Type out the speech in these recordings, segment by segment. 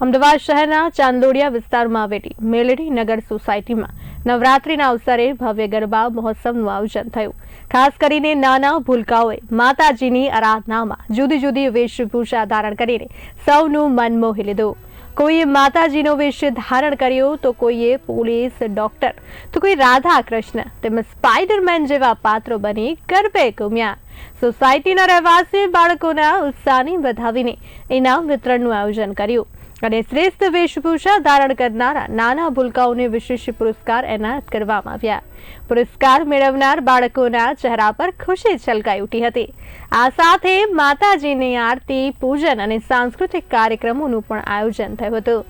અમદાવાદ શહેરના ચાંદોડિયા વિસ્તારમાં આવેલી મેલડી નગર સોસાયટીમાં નવરાત્રીના અવસરે ભવ્ય ગરબા મહોત્સવનું આયોજન થયું. ખાસ કરીને નાના ભૂલકાઓએ માતાજીની આરાધનામાં જુદી જુદી વેશભૂષા ધારણ કરીને સૌનું મન મોહી લીધું. કોઈએ માતાજીનો વેશ ધારણ કર્યો તો કોઈએ પોલીસ ડોક્ટર, તો કોઈ રાધા કૃષ્ણ તેમજ સ્પાઈડરમેન જેવા પાત્રો બની ગરબે ઘૂમ્યા. સોસાયટીના રહેવાસી બાળકોના ઉત્સાહને વધાવીને ઇનામ વિતરણનું આયોજન કર્યું અને શ્રેષ્ઠ વેશભૂષા ધારણ કરનારા નાના ભૂલકાઓને વિશેષ પુરસ્કાર એનાયત કરવામાં આવ્યા. પુરસ્કાર મેળવનાર બાળકોના ચહેરા પર ખુશી છલકાઈ ઉઠી હતી. આ સાથે માતાજીની આરતી, પૂજન અને સાંસ્કૃતિક કાર્યક્રમોનું પણ આયોજન થયું હતું.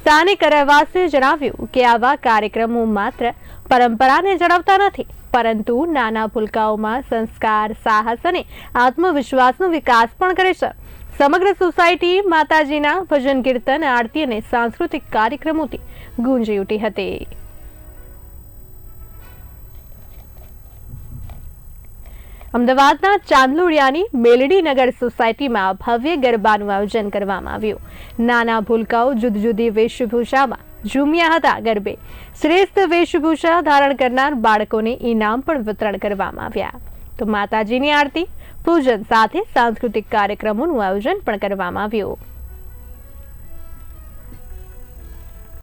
સ્થાનિક રહેવાસીએ જણાવ્યું કે આવા કાર્યક્રમો માત્ર પરંપરાને જણાવતા નથી પરંતુ નાના ભૂલકાઓમાં સંસ્કાર, સાહસ અને આત્મવિશ્વાસનો વિકાસ પણ કરે છે. સમગ્ર સોસાયટી માતાજીના ભજન કીર્તન, આરતી અને સાંસ્કૃતિક કાર્યક્રમોથી ગુંજી ઉઠી હતી. અમદાવાદના ચાંદલોડિયાની મેલડી નગર સોસાયટીમાં ભવ્ય ગરબાનું આયોજન કરવામાં આવ્યું. નાના ભૂલકાઓ જુદી જુદી વેશભૂષામાં ઝૂમ્યા હતા ગરબે. શ્રેષ્ઠ વેશભૂષા ધારણ કરનાર બાળકોને ઇનામ પણ વિતરણ કરવામાં આવ્યા. તો માતાજીની આરતી, પૂજન સાથે સાંસ્કૃતિક કાર્યક્રમોનું આયોજન પણ કરવામાં આવ્યું.